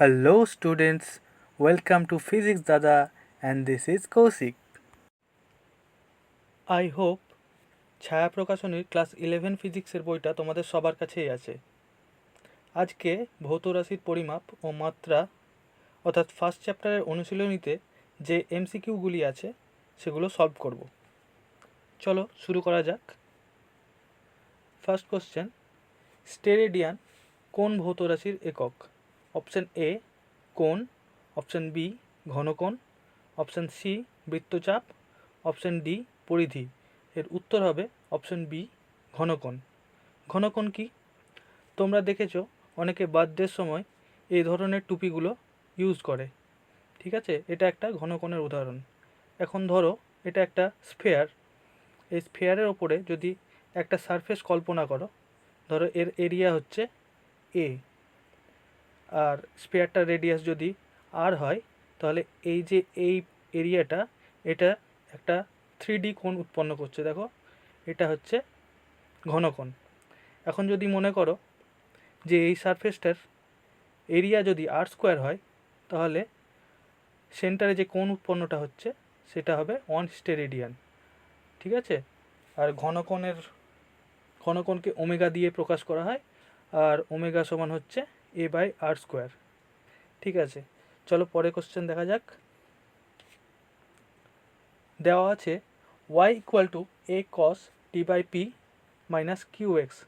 Hello students, welcome to Physics Dada and this is Kausik. I hope ছায়া প্রকাশনীর class eleven ফিজিক্সের বইটা তোমাদের সবার কাছেই আছে। আজকে ভৌত রাশির পরিমাপ ও মাত্রা অর্থাৎ ফার্স্ট চ্যাপ্টারের অনুশীলনীতে যে এমসিকিউগুলি আছে সেগুলো সলভ করব। চলো শুরু করা যাক। ফার্স্ট কোশ্চেন স্টেরেডিয়ান কোন ভৌত রাশির একক? অপশন এ কোণ, অপশান বি ঘনকোণ, অপশান সি বৃত্তচাপ, অপশান ডি পরিধি। এর উত্তর হবে অপশান বি ঘনকোণ। ঘনকোণ কি? তোমরা দেখেছ, অনেকে বার্থডের সময় এই ধরনের টুপিগুলো ইউজ করে। ঠিক আছে? এটা একটা ঘনকোণের উদাহরণ। এখন ধরো, এটা একটা স্ফেয়ার এই স্ফেয়ারের ওপরে যদি একটা সারফেস কল্পনা করো, ধরো এর এরিয়া হচ্ছে এ আর স্পেয়ারটার রেডিয়াস যদি আর হয়, তাহলে এই যে এই এরিয়াটা এটা একটা থ্রি ডি কোণ উৎপন্ন করছে, দেখো। এটা হচ্ছে ঘনকোণ। এখন যদি মনে করো যে এই সারফেসটার এরিয়া যদি আর স্কোয়ার হয়, তাহলে সেন্টারে যে কোণ উৎপন্নটা হচ্ছে, সেটা হবে ওয়ান স্টেরেডিয়ান ঠিক আছে? আর ঘনকোণের, ঘনকোণকে ওমেগা দিয়ে প্রকাশ করা হয়, আর ওমেগা সমান হচ্ছে এ বাই আর স্কোয়ার ঠিক আছে, চলো পরে কোশ্চেন দেখা যাক। দেওয়া আছে Y equal to A cos T by P minus Q X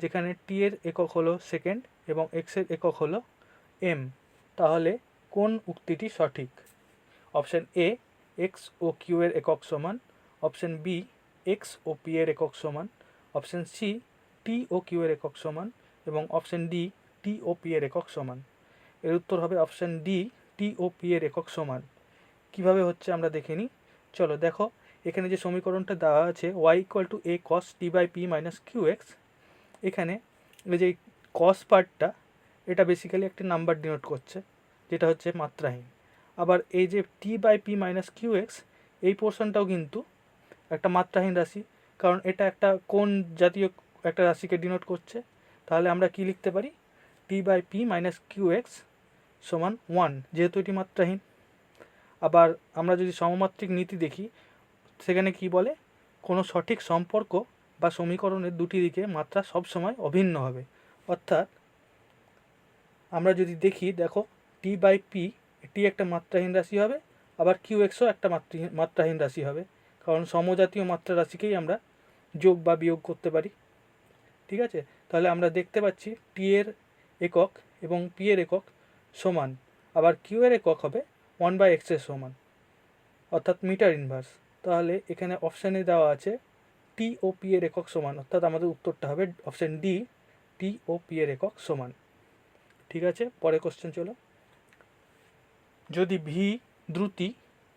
যেখানে টি এর একক হলো সেকেন্ড এবং এক্সের একক হলো এম তাহলে কোন উক্তিটি সঠিক? অপশন এ এক্স ও কিউ এর একক সমান। অপশন বি এক্স ও পি এর একক সমান। অপশন সি টি ও কিউ এর একক সমান। এবং অপশন ডি টি ও পি এর একক সমান। এর উত্তর হবে অপশন ডি টি ও পি এর একক সমান। কীভাবে হচ্ছে আমরা দেখে নিই? চলো দেখো, এখানে যে সমীকরণটা দেওয়া আছে Y equal to A cos T by P minus Q X এখানে যে কস পার্টটা এটা বেসিক্যালি একটি নাম্বার ডিনোট করছে, যেটা হচ্ছে মাত্রাহীন। আবার এই যে T by P minus Q X এই পোর্শনটাও কিন্তু একটা মাত্রাহীন রাশি, কারণ এটা একটা কোন জাতীয় একটা রাশিকে ডিনোট করছে। তাহলে আমরা কি লিখতে পারি? T by P minus Q X সমান ওয়ান যেহেতু এটি মাত্রাহীন। আবার আমরা যদি সমমাত্রিক নীতি দেখি, সেখানে কি বলে? কোনো সঠিক সম্পর্ক বা সমীকরণের দুটি দিকে মাত্রা সবসময় অভিন্ন হবে। অর্থাৎ আমরা যদি দেখি, দেখো টি বাই পি টি একটা মাত্রাহীন রাশি হবে, আবার কিউ এক্সও একটা মাত্রাহীন মাত্রাহীন রাশি হবে। কারণ সমজাতীয় মাত্রা রাশিকেই আমরা যোগ বা বিয়োগ করতে পারি। ঠিক আছে? তাহলে আমরা দেখতে পাচ্ছি টি এর একক এবং পি এর একক সমান, আবার কিউ এর একক হবে ওয়ান বাই এক্সের সমান, অর্থাৎ মিটার ইনভার্স তাহলে এখানে অপশানে দেওয়া আছে টি ও পি এর একক সমান, অর্থাৎ আমাদের উত্তরটা হবে অপশান ডি টি ও পি এর একক সমান। ঠিক আছে? পরে কোশ্চেন চলো। যদি ভি দ্রুতি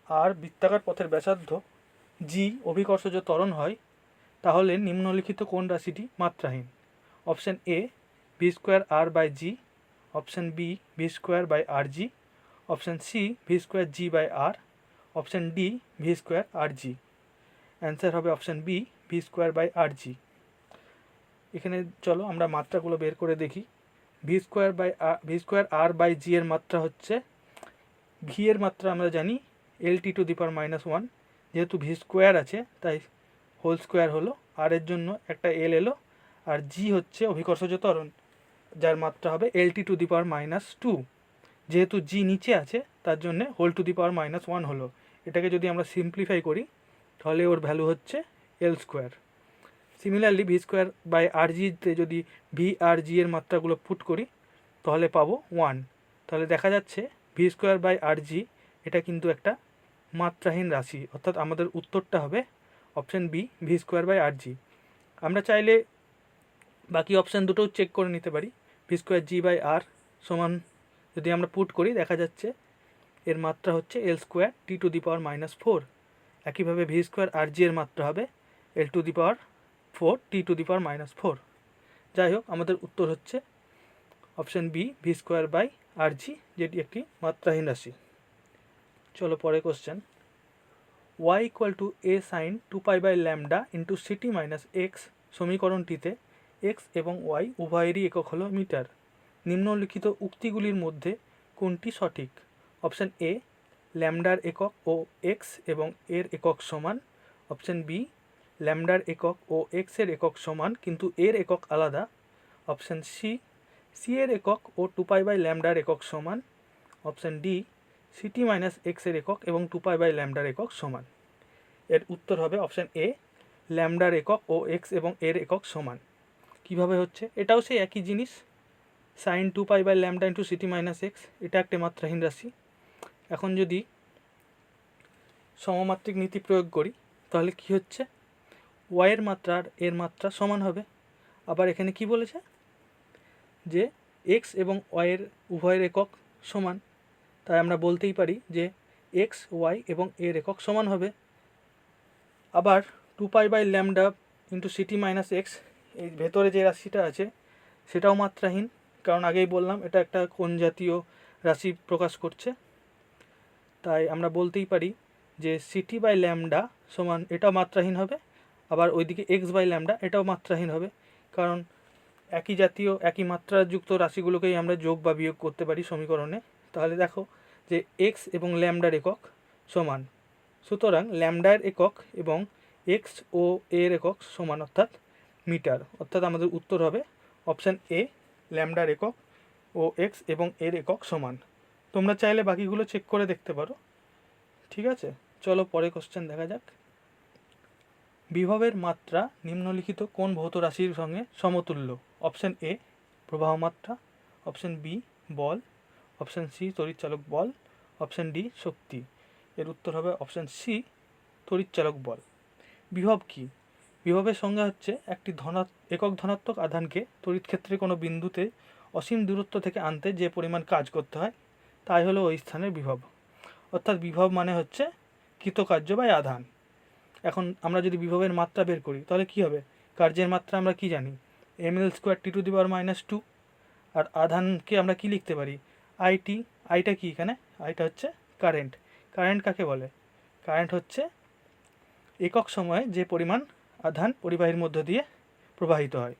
আর বৃত্তাকার পথের ব্যাসার্ধ জি অভিকর্ষজ ত্বরণ হয়, তাহলে নিম্নলিখিত কোন রাশিটি মাত্রাহীন? Option A V square R by G option B V square by R G option C V square G by R option D V square R G answer হবে option B V square by R G এখানে চলো আমরা মাত্রাগুলো বের করে দেখি। V square by V square R by G এর মাত্রা হচ্ছে ভি এর মাত্রা আমরা জানি L T to the power minus one যেহেতু ভি স্কোয়ার আছে, তাই হোল স্কোয়ার হলো। আর এর জন্য একটা এল এলো, আর জি হচ্ছে অভিকর্ষজ ত্বরণ। যার মাত্রা হবে L T to the power minus two যেহেতু জি নিচে আছে, তার জন্য whole to the power minus one হলো। এটাকে যদি আমরা সিম্পলিফাই করি, তাহলে ওর ভ্যালু হচ্ছে L square similarly V square by R জিতে যদি ভি আর জি এর মাত্রাগুলো পুট করি, তাহলে পাবো ওয়ান তাহলে দেখা যাচ্ছে V square by R G এটা কিন্তু একটা মাত্রাহীন রাশি। অর্থাৎ আমাদের উত্তরটা হবে option B V square by R G আমরা চাইলে বাকি অপশান দুটোও চেক করে নিতে পারি। V square G by R সমান যদি আমরা পুট করি, দেখা যাচ্ছে এর মাত্রা হচ্ছে L square T to the power minus four একইভাবে ভি স্কোয়ার আর জি এর মাত্রা হবে L to the power four T to the power minus four যাই হোক, আমাদের উত্তর হচ্ছে option B V square by R G যেটি একটি মাত্রাহীন রাশি। চলো পরে question Y equal to A sine two pi by lambda into C T minus X সমীকরণটিতে X এবং ওয়াই উভয়েরই একক হলো মিটার। নিম্নলিখিত উক্তিগুলির মধ্যে কোনটি সঠিক? অপশান এ, ল্যামডার একক ও এক্স এবং এর একক সমান। অপশান বি, ল্যামডার একক ও এক্সের একক সমান, কিন্তু এর একক আলাদা। অপশান সি সি এর একক ও টু পাই বাই ল্যামডার একক সমান। অপশান ডি, সিটি মাইনাস এক্সের একক এবং টু পাই বাই ল্যামডার একক সমান। এর উত্তর হবে অপশান এ, ল্যামডার একক ও এক্স এবং এর একক সমান। কীভাবে হচ্ছে? এটাও সেই একই জিনিস। Sine two pi by lambda into C T minus X এটা একটা মাত্রাহীন রাশি। এখন যদি সমমাত্রিক নীতি প্রয়োগ করি, তাহলে কি হচ্ছে? ওয়াইয়ের মাত্রা আর এর মাত্রা সমান হবে। আবার এখানে কি বলেছে? যে এক্স এবং ওয়াইয়ের উভয়ের একক সমান। তাই আমরা বলতেই পারি যে এক্স ওয়াই এবং এর একক সমান হবে। আবার two pi by lambda into C T minus X এই ভেতরে যে রাশিটা আছে, সেটাও মাত্রাহীন। কারণ আগেই বললাম, এটা একটা কোন জাতীয় রাশি প্রকাশ করছে। তাই আমরা বলতেই পারি যে সিটি বাই ল্যামডা সমান এটাও মাত্রাহীন হবে, আবার ওইদিকে এক্স বাই ল্যামডা এটাও মাত্রাহীন হবে। কারণ একই জাতীয়, একই মাত্রাযুক্ত রাশিগুলোকেই আমরা যোগ বা বিয়োগ করতে পারি সমীকরণে। তাহলে দেখো যে এক্স এবং ল্যামডার একক সমান। সুতরাং ল্যামডার একক এবং এক্স ও এর একক সমান, অর্থাৎ মিটার, অর্থাৎ আমাদের উত্তর হবে অপশান এ ল্যামডার একক ও এক্স এবং এর একক সমান। তোমরা চাইলে বাকিগুলো চেক করে দেখতে পারো। ঠিক আছে? চলো পরে কোশ্চেন দেখা যাক। বিভবের মাত্রা নিম্নলিখিত কোন ভৌত রাশির সঙ্গে সমতুল্য? অপশান এ, প্রবাহ মাত্রা, অপশান বি, বল, অপশান সি, তড়িৎচালক বল, অপশান ডি, শক্তি। এর উত্তর হবে অপশান সি, তড়িৎচালক বল। বিভব কি? বিভবের সংজ্ঞা হচ্ছে একটি ধনা একক ধনাত্মক আধানকে তড়িৎ ক্ষেত্রে কোনো বিন্দুতে অসীম দূরত্ব থেকে আনতে যে পরিমাণ কাজ করতে হয়, তাই হলো ওই স্থানের বিভব। অর্থাৎ বিভব মানে হচ্ছে কৃতকার্য বা আধান। এখন আমরা যদি বিভবের মাত্রা বের করি, তাহলে কি হবে? কার্যের মাত্রা আমরা কি জানি? M L square T to the power minus two আর আধানকে আমরা কি লিখতে পারি? আইটি আইটা কি এখানে? আইটা হচ্ছে কারেন্ট কারেন্ট কাকে বলে? কারেন্ট হচ্ছে একক সময়ে যে পরিমাণ আধান পরিবাহীর মধ্য দিয়ে প্রবাহিত হয়।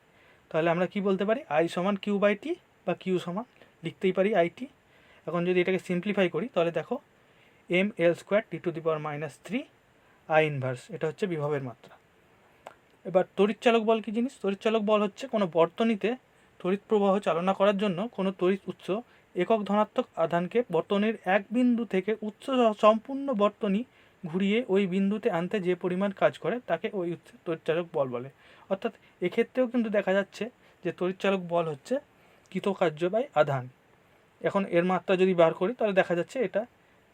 তাহলে আমরা কি বলতে পারি? আই সমান কিউ বাই টি বা কিউ সমান, লিখতেই পারি আইটি এখন যদি এটাকে সিম্পলিফাই করি, তাহলে দেখো M L square T to the power minus three I inverse এটা হচ্ছে বিভবের মাত্রা। এবার তড়িৎচালক বল কি জিনিস? তড়িৎচালক বল হচ্ছে কোনো বর্তনীতে তড়িৎ প্রবাহ চালনা করার জন্য কোনো তড়িৎ উৎস একক ধনাত্মক আধানকে বর্তনীর এক বিন্দু থেকে উৎস সম্পূর্ণ বর্তনী ঘুরিয়ে ওই বিন্দুতে আনতে যে পরিমাণ কাজ করে, তাকে ওই তড়িৎচালক বল বলে। অর্থাৎ এক্ষেত্রেও কিন্তু দেখা যাচ্ছে যে তড়িৎচালক বল হচ্ছে কৃতকার্য বাই আধান। এখন এর মাত্রা যদি বার করি, তাহলে দেখা যাচ্ছে এটা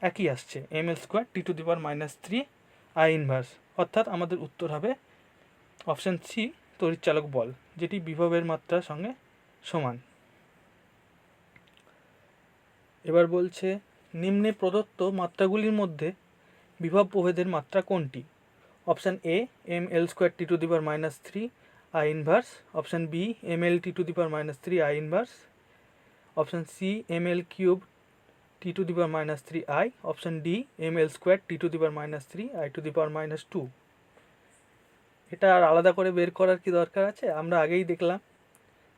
একই আসছে M L square T to the power minus three I inverse অর্থাৎ আমাদের উত্তর হবে অপশান সি তড়িৎচালক বল, যেটি বিভবের মাত্রার সঙ্গে সমান। এবার বলছে, নিম্নে প্রদত্ত মাত্রাগুলির মধ্যে বিভব প্রভেদের মাত্রা কোনটি? Option A M L square T to the power minus three I inverse option B M L T to the power minus three I inverse option C M L cube T to the power minus three I option D M L square T to the power minus three I to the power minus two এটা আর আলাদা করে বের করার কি দরকার আছে? আমরা আগেই দেখলাম।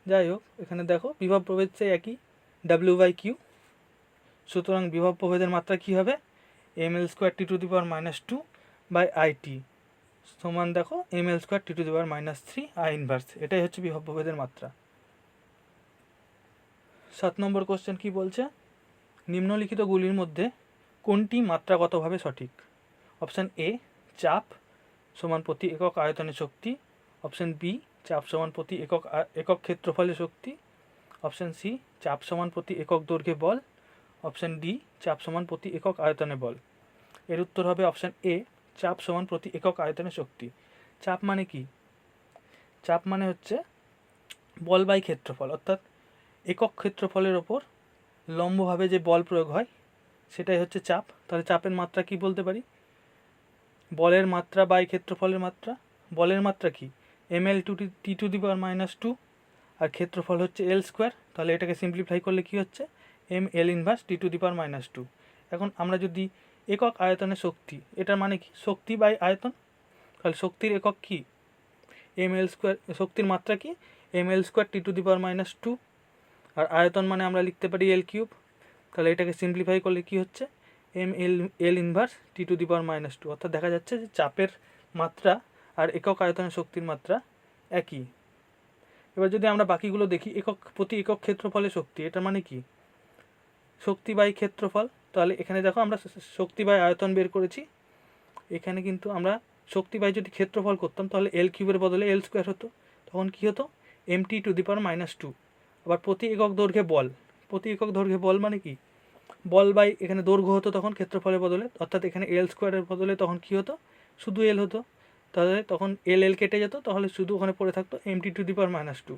যাই হোক, এখানে দেখো, বিভব প্রভেদ সেই একই ডাব্লিউ বাই কিউ সুতরাং বিভব প্রভেদের মাত্রা কী হবে? M L square T to the power minus two by I T সমান দেখো M L square T to the power minus three I inverse এটাই হচ্ছে বিভব প্রভেদের মাত্রা। সাত নম্বর কোশ্চেন কি বলছে? নিম্নলিখিতগুলির মধ্যে কোনটি মাত্রাগতভাবে সঠিক? অপশান এ চাপ সমান প্রতি একক আয়তনে শক্তি। অপশান বি চাপ সমান প্রতি একক একক ক্ষেত্রফলে শক্তি। অপশান সি চাপ সমান প্রতি একক দৈর্ঘ্যে বল। অপশান ডি, চাপ সমান প্রতি একক আয়তনে বল। এর উত্তর হবে অপশান এ, চাপ সমান প্রতি একক আয়তনে শক্তি। চাপ মানে কি? চাপ মানে হচ্ছে বল বাই ক্ষেত্রফল, অর্থাৎ একক ক্ষেত্রফলের ওপর লম্বভাবে যে বল প্রয়োগ হয়, সেটাই হচ্ছে চাপ। তাহলে চাপের মাত্রা কি বলতে পারি? বলের মাত্রা বাই ক্ষেত্রফলের মাত্রা। বলের মাত্রা কি? M L two T, to the power minus two, আর ক্ষেত্রফল হচ্ছে এল স্কোয়ার। তাহলে এটাকে সিম্পলিফাই করলে কি হচ্ছে? M L inverse T to the power minus two. এখন আমরা যদি একক আয়তনে শক্তি, এটার মানে কি? শক্তি বাই আয়তন। তাহলে শক্তির একক কি? এম এল স্কোয়ার, শক্তির মাত্রা কি? M L square T to the power minus two. আর আয়তন মানে আমরা লিখতে পারি এল কিউব। তাহলে এটাকে সিম্পলিফাই করলে কি হচ্ছে? M L L inverse T to the power minus two. অর্থাৎ দেখা যাচ্ছে যে চাপের মাত্রা আর একক আয়তনের শক্তির মাত্রা একই। এবার যদি আমরা বাকিগুলো দেখি, একক, প্রতি একক ক্ষেত্রফলে শক্তি এটা মানে কি? শক্তি বাই ক্ষেত্রফল, তাহলে এখানে দেখো আমরা শক্তি বাই আয়তন বের করেছি। এখানে কিন্তু আমরা শক্তি বাই যদি ক্ষেত্রফল করতাম, তাহলে এল কিউবের বদলে এল স্কোয়ার হতো। তখন কী হতো? M T to the power minus two আবার প্রতি একক দৈর্ঘ্যে বল। প্রতি একক দৈর্ঘ্যে বল মানে কি? বল বাই এখানে দৈর্ঘ্য হতো তখন ক্ষেত্রফলের বদলে, অর্থাৎ এখানে এল স্কোয়ারের বদলে তখন কী হতো? শুধু এল হতো। তাহলে তখন এল এল কেটে যেত, তাহলে শুধু ওখানে পড়ে থাকতো M T to the power minus two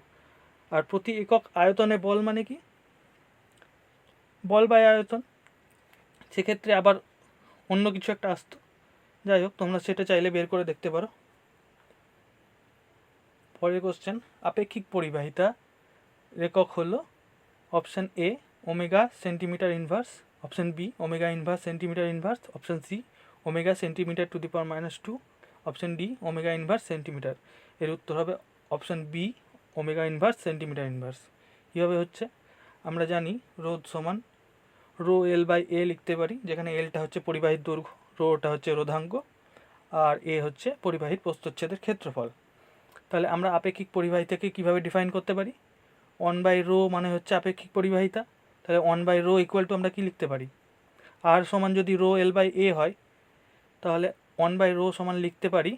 আর প্রতি একক আয়তনে বল মানে কি? বল বাই আয়তন। সেক্ষেত্রে আবার অন্য কিছু একটা আসতো। যাই হোক, তোমরা সেটা চাইলে বের করে দেখতে পারো। পরের কোশ্চেন আপেক্ষিক পরিবাহিতা রেকক হলো option A omega centimetre inverse option B omega inverse centimetre inverse option C omega centimetre to the power minus two option D omega inverse centimetre এর উত্তর হবে option B omega inverse centimetre inverse কীভাবে হচ্ছে? আমরা জানি রোদ সমান rho L by এ লিখতে পারি, যেখানে এলটা হচ্ছে পরিবাহীর দৈর্ঘ্য রোটা হচ্ছে রোধাঙ্ক আর এ হচ্ছে পরিবাহীর প্রস্তচ্ছেদের ক্ষেত্রফল। তাহলে আমরা আপেক্ষিক পরিবাহিতাকে কীভাবে ডিফাইন করতে পারি? ওয়ান বাই রো মানে হচ্ছে আপেক্ষিক পরিবাহিতা। তাহলে one by rho equal to আমরা কী লিখতে পারি? আর সমান যদি রো এল বাই এ হয়, তাহলে ওয়ান বাই রো সমান লিখতে পারি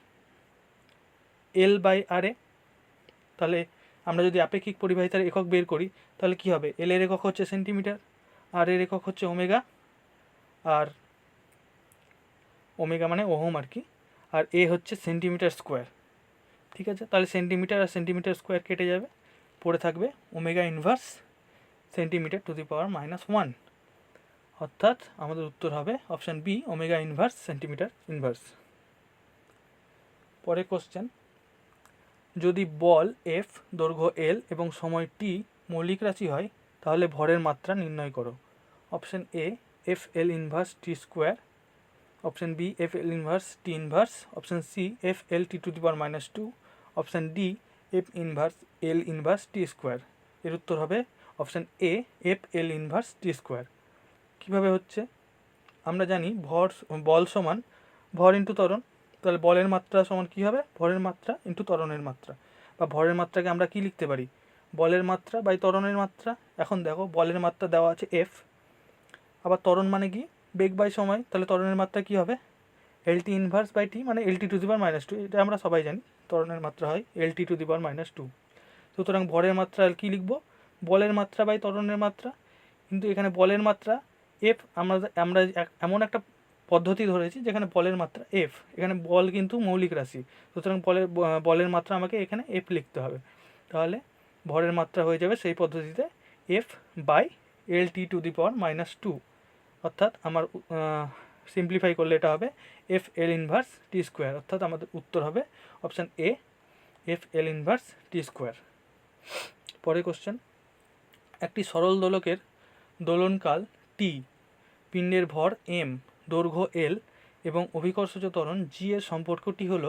এল বাই আর এ। তাহলে আমরা যদি আপেক্ষিক পরিবাহিতার একক বের করি, তাহলে কী হবে? এল এর একক হচ্ছে সেন্টিমিটার আর এর একক হচ্ছে ওমেগা। আর ওমেগা মানে ওহম আর কি। আর এ হচ্ছে সেন্টিমিটার স্কোয়ার। ঠিক আছে? তাহলে সেন্টিমিটার আর সেন্টিমিটার স্কোয়ার কেটে যাবে। পড়ে থাকবে omega inverse centimetre to the power minus one. অর্থাৎ আমাদের উত্তর হবে option B, omega inverse centimetre inverse. পরে কোশ্চেন। যদি বল এফ দৈর্ঘ্য এল এবং সময় টি মৌলিক রাশি হয় তাহলে ভরের মাত্রা নির্ণয় করো। Option A F L inverse T square option B F L inverse T inverse option C F L T to the power minus two option D F inverse L inverse T square এর উত্তর হবে option A F L inverse T square কীভাবে হচ্ছে? আমরা জানি ভর বল সমান ভর ইন্টু ত্বরণ। তাহলে বলের মাত্রা সমান কী হবে? ভরের মাত্রা ইন্টু ত্বরণের মাত্রা। বা ভরের মাত্রাকে আমরা কী লিখতে পারি? বলের মাত্রা বাই ত্বরণের মাত্রা? এখন দেখো, বলের মাত্রা দেওয়া আছে এফ আবার ত্বরণ মানে কি? বেগ বাই সময়, তাহলে ত্বরণের মাত্রা কী হবে? L T inverse by T মানে L T to the minus two এটা আমরা সবাই জানি, ত্বরণের মাত্রা হয় L T to the minus two সুতরাং ভরের মাত্রা কী লিখব? বলের মাত্রা বাই ত্বরণের মাত্রা। কিন্তু এখানে বলের মাত্রা এফ আমরা আমরা এমন একটা পদ্ধতি ধরেছি যেখানে বলের মাত্রা এফ এখানে বল কিন্তু মৌলিক রাশি। সুতরাং বলের বলের মাত্রা আমাকে এখানে এফ লিখতে হবে। তাহলে ভরের মাত্রা হয়ে যাবে সেই পদ্ধতিতে F by L T to the power minus two অর্থাৎ আমার সিম্পলিফাই করলে এটা হবে F L inverse T square অর্থাৎ আমাদের উত্তর হবে option A F L inverse T square পরে কোশ্চেন একটি সরল দোলকের দোলনকাল টি পিণ্ডের ভর এম দৈর্ঘ্য এল এবং অভিকর্ষজ ত্বরণ জি এর সম্পর্কটি হল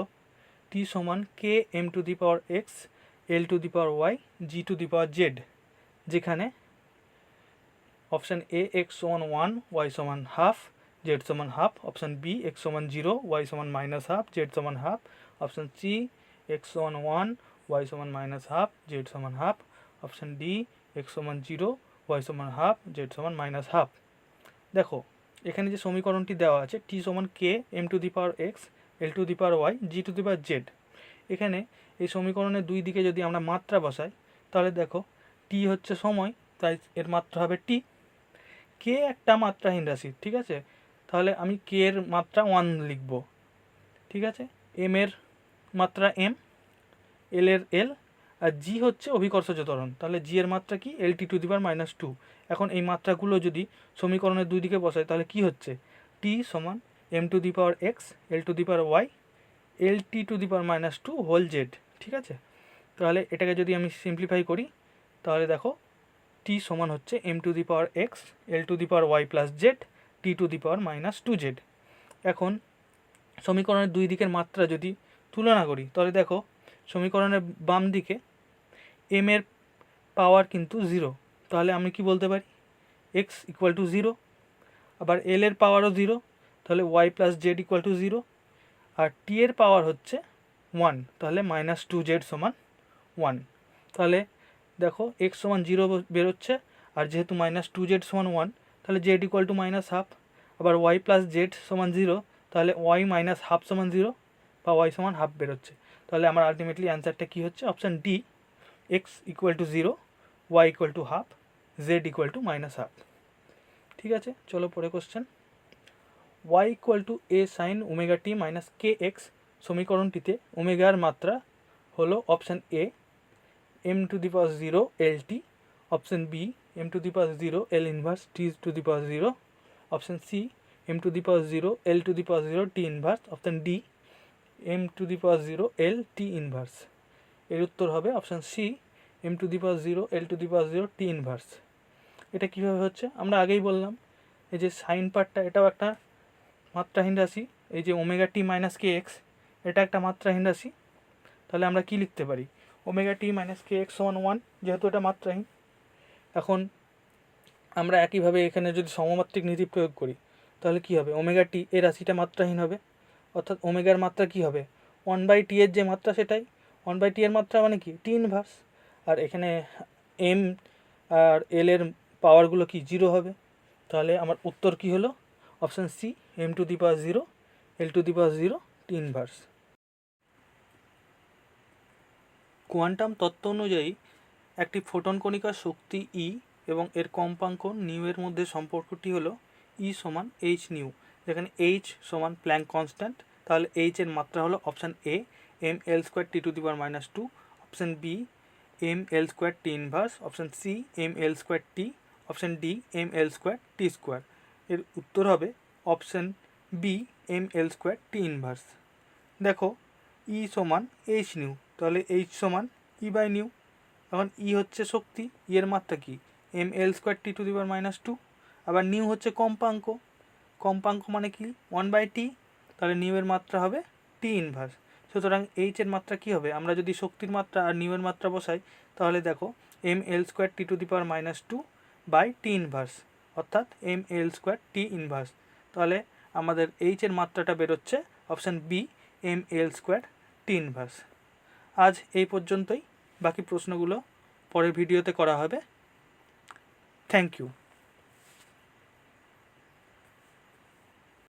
টি সমান K M to the power X L to the power Y G to the power Z যেখানে অপশান এ এক্স সমান ওয়ান ওয়াই সমান হাফ জেড সমান হাফ অপশান বি এক্স সমান জিরো ওয়াই সমান মাইনাস হাফ জেড সমান half option C X সমান one Y সমান minus half Z সমান হাফ অপশান ডি এক্স সমান জিরো ওয়াই সমান হাফ জেড সমান মাইনাস হাফ দেখো, এখানে যে সমীকরণটি দেওয়া আছে টি সমান K M to the power X L to the power Y G to the power Z এখানে এই সমীকরণের দুই দিকে যদি আমরা মাত্রা বসাই, তাহলে দেখো টি হচ্ছে সময়, তাই এর মাত্রা হবে টি কে একটা মাত্রাহীন রাশি, ঠিক আছে? তাহলে আমি কে এর মাত্রা ওয়ান লিখব, ঠিক আছে? এম এর মাত্রা এম এল এর এল আর জি হচ্ছে অভিকর্ষজ ত্বরণ তাহলে জি এর মাত্রা কি? L T to the power minus two এখন এই মাত্রাগুলো যদি সমীকরণের দুই দিকে বসাই, তাহলে কি হচ্ছে? টি সমান M to the power X L to the power Y L T to the power minus two whole Z ঠিক আছে? তাহলে এটাকে যদি আমি সিম্পলিফাই করি, তাহলে দেখো টি সমান হচ্ছে M to the power X L to the power Y plus Z T to the power minus two Z এখন সমীকরণের দুই দিকের মাত্রা যদি তুলনা করি, তাহলে দেখো, সমীকরণের বাম দিকে এম এর পাওয়ার কিন্তু জিরো তাহলে আমি কি বলতে পারি? এক্স ইকুয়াল টু জিরো আবার এল এর পাওয়ারও জিরো তাহলে Y plus Z equal to zero R T এর পাওয়ার হচ্ছে ওয়ান তাহলে মাইনাস টু জেড সমান ওয়ান তাহলে দেখো এক্স সমান জিরো বেরোচ্ছে, আর যেহেতু মাইনাস টু জেড সমান ওয়ান তাহলে Z equal to minus half আবার ওয়াই প্লাস জেড সমান জিরো তাহলে ওয়াই মাইনাস হাফ সমান জিরো বা ওয়াই সমান হাফ বেরোচ্ছে। তাহলে আমার আলটিমেটলি অ্যান্সারটা কী হচ্ছে? Option D X equal to zero Y equal to half Z equal to minus half ঠিক আছে? চলো পরে question Y equal to A sine omega T minus K X সমীকরণটিতে ওমেগার মাত্রা হলো option A M to the power zero L T option B M to the power zero L inverse T to the power zero option C M to the power zero L to the power zero T inverse option D M to the power zero L T inverse এর উত্তর হবে option C M to the power zero L to the power zero T inverse এটা কীভাবে হচ্ছে? আমরা আগেই বললাম, এই যে সাইন পার্টটা এটাও একটা মাত্রাহীন রাশি, এই যে omega T minus K X এটা একটা মাত্রাহীন রাশি। তাহলে আমরা কি লিখতে পারি? Omega T minus K X সমান ওয়ান, যেহেতু এটা মাত্রাহীন। এখন আমরা একইভাবে এখানে যদি সমমাত্রিক নীতি প্রয়োগ করি, তাহলে কী হবে? ওমেগা টি এ রাশিটা মাত্রাহীন হবে। অর্থাৎ ওমেগার মাত্রা কী হবে? ওয়ান বাই টি এর যে মাত্রা সেটাই। ওয়ান বাই টি এর মাত্রা মানে কি? টি ইনভার্স। আর এখানে এম আর এল এর পাওয়ারগুলো কি? জিরো হবে। তাহলে আমার উত্তর কি হলো? Option C, M to the power zero, L to the power zero T inverse. Quantum তত্ত্ব অনুযায়ী, একটি ফোটন কণিকার শক্তি ই এবং এর কম্পাঙ্ক নিউ এর মধ্যে সম্পর্কটি হলো ই সমান এইচ নিউ। যেখানে এইচ সমান প্ল্যাঙ্ক কনস্ট্যান্ট, তাহলে এইচ এর মাত্রা হলো option A M L square T to the power minus two, option B M L square T inverse, option C M L square T option D M L square T square. এর উত্তর হবে option B M L square T inverse দেখো E সমান H nu তাহলে H সমান E by new এখন ই হচ্ছে শক্তি ই এর মাত্রা কি? M L square T to the minus two আবার নিউ হচ্ছে কম্পাঙ্ক। কম্পাঙ্ক মানে কি? ওয়ান বাই টি তাহলে নিউ এর মাত্রা হবে টি ইনভার্স সুতরাং এইচ এর মাত্রা কী হবে? আমরা যদি শক্তির মাত্রা আর নিউ এর মাত্রা বসাই, তাহলে দেখো M L square T to the power minus two by T inverse অর্থাৎ M L square T inverse তাহলে আমাদের এইচ এর মাত্রাটা বেরোচ্ছে option B M L square T inverse আজ এই পর্যন্তই। বাকি প্রশ্নগুলো পরের ভিডিওতে করা হবে। Thank you